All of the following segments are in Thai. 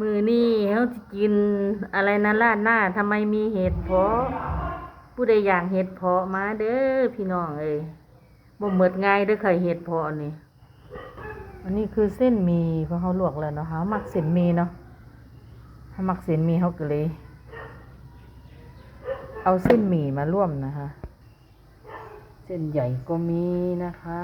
มือนี่เขาจะกินอะไรนะราดหน้าทำไมมีเห็ดเพาะผู้ใดอยากเห็ดเพาะมาเด้อพี่น้องเอ้ยบ่เหมิดง่ายเด้อไข่เห็ดเพาะนี่อันนี้คือเส้นหมีเพราะเขาลวกแล้วเนาะเขามักเส้นหมีเนาะเขามักเส้นหมีเขาก็เลย เอาเส้นหมี่มาร่วมนะคะ เส้นใหญ่ก็มีนะคะ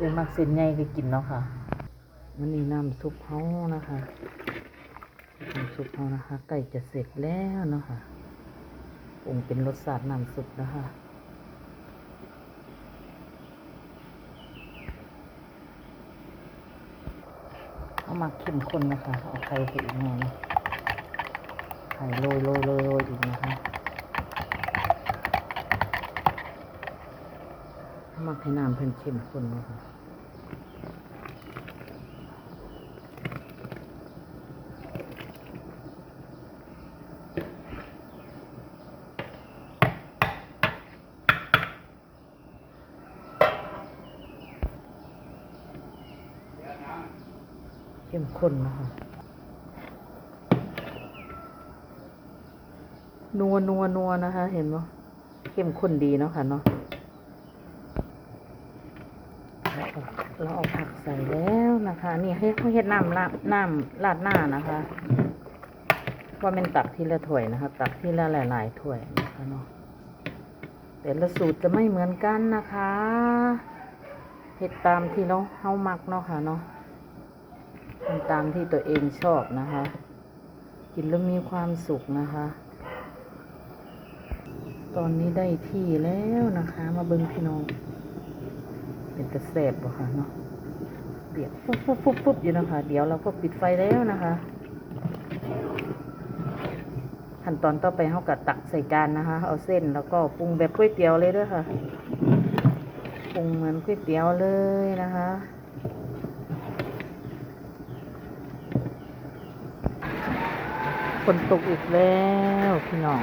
เดี๋ยวมักเส้นใหญ่ก็กินเนาะค่ะมันนี่น้ำซุปเฮานะคะน้ำซุปเฮานะคะใกล้จะเสร็จแล้วเนาะค่ะปรุงเป็นรสชาติน้ำซุปนะคะเอามาเข้มข้นนะคะ เอาไข่ไปอีกหน่อยนะไข่โรยโรยโรยโรยอีกนะคะเอา มาให้น้ำเพิ่นเข้มข้นนะคะเข้มข้นนะคะนัวนัวนัวนะคะ เห็นไหมเข้มข้นดีเนาะค่ะเนาะ เราเอาผักใส่แล้วนะคะ นี่ให้เขาเฮ็ดน้ำราดน้ำราดหน้านะคะว่าเป็นตักทีละถ้วยนะคะ ตักทีละหลาย ๆถ้วยนะคะเนาะแต่ละสูตรจะไม่เหมือนกันนะคะเฮ็ดตามที่เราเฮามักเนาะค่ะเนาะทำตามที่ตัวเองชอบนะคะ กินแล้วมีความสุขนะคะ ตอนนี้ได้ที่แล้วนะคะ มาเบิ้งพี่น้อง เป็นตะแสบบ่ค่ะเนาะเดือดปุ๊บปุ๊บปุ๊บปุ๊บอยู่นะคะ เดี๋ยวเราก็ปิดไฟแล้วนะคะขั้นตอนต่อไปเขากัตักใส่จานนะคะ เอาเส้นแล้วก็ปรุงแบบก๋วยเตี๋ยวเลยด้วยค่ะปรุงเหมือนก๋วยเตี๋ยวเลยนะคะฝนตกอีกแล้วพี่น้อง